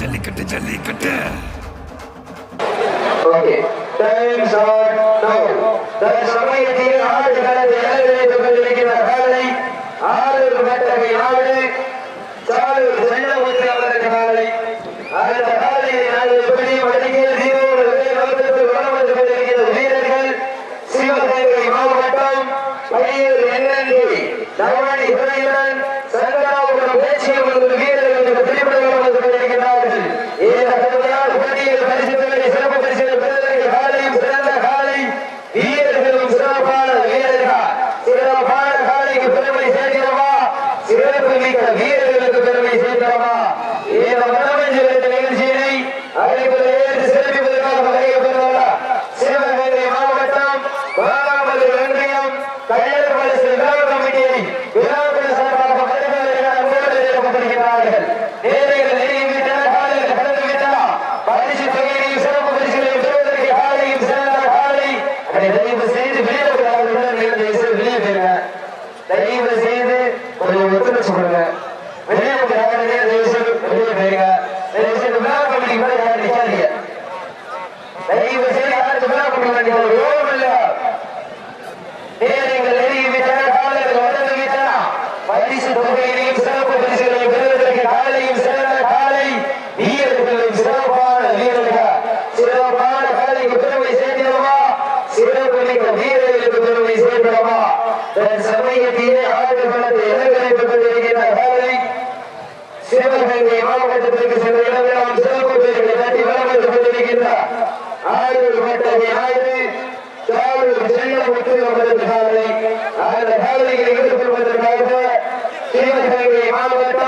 Jallikattu Jallikattu. Okay time short no தற்சமயத்தில் ஆறு கடந்த ஏழு இருக்கிறோமா சமயத்திலே ஆயுள் பணத்தை இலங்கை கொண்டிருக்கிற வேலை சிவகங்கை மாவட்டத்திற்கு சென்ற இடமெல்லாம் சிறப்பு பேர்களை தட்டி வரவேற்றுக் கொண்டிருக்கின்றார். ஆயுள் பட்டத்தை ஆய்வு தாவூர் செல்ல முற்று வந்ததற்காக அந்த காவலிகளை எதிர்கொள்வதற்காக சிவகங்கை மாவட்ட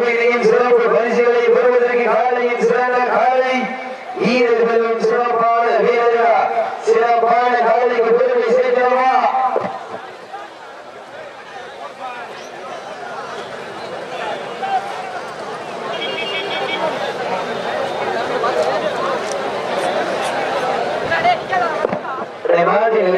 தொகுதியிலேயும் சிறப்பு பரிசுகளை பெறுவதற்கு காலையில் சிறந்த காலை வீரர்களும் சிறப்பான வீரர்களா சிறப்பான காலைக்கு பெருமை சேர்க்கிறோமா? மாநில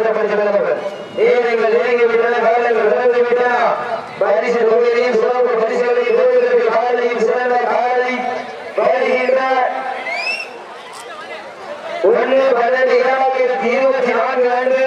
ஆயத்தப்படுத்த வேண்டும் நேரங்கள் இறங்கிவிட்டன காலங்கள் கடந்து விட்டன பரிசு தொகையையும் சிறப்பு பரிசுகளையும் பெறுவதற்கு காலையும் சிறந்த காலை வருகின்ற ஒன்று பன்னெண்டு இரண்டாயிரத்தி இருபத்தி நான்கு ஆண்டு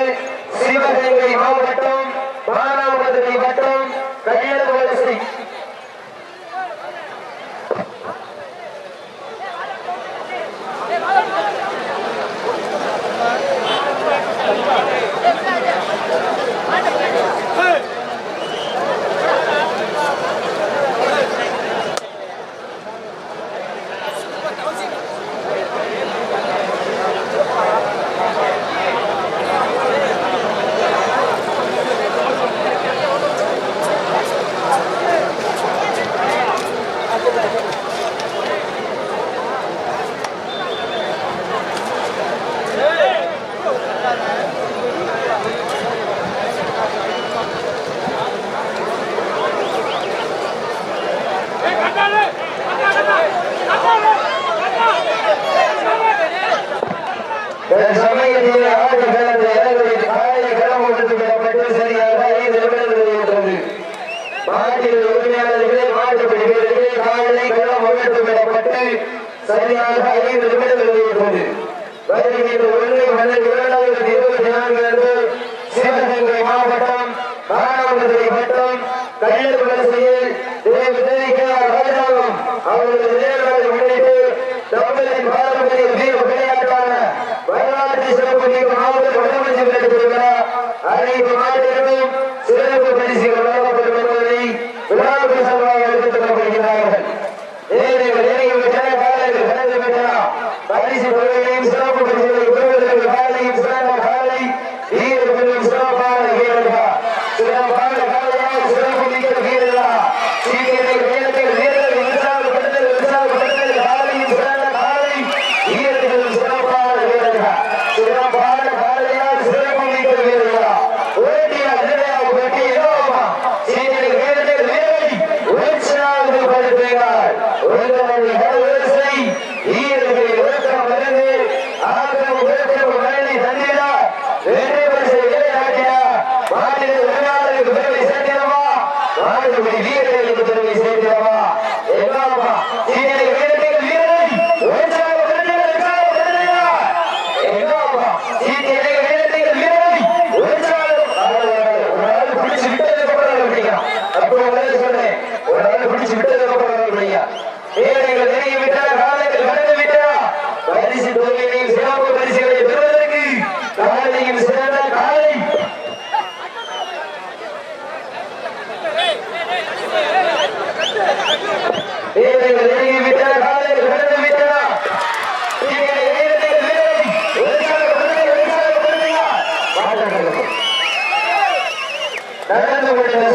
சமயத்தில் ஆடு கலந்து இடங்களில் காலை களம் ஒன்று விடப்பட்டு சரியாக ஐந்து நிமிடங்கள் இருக்கிறது மாட்டில் உரிமையாளர்களே மாட்டு பிடிக்கிறது காலை மாவட்டம் காணாமதுரை வரிசையில் தம்பதி பாரம்பரிய வீர நடந்து முடிந்த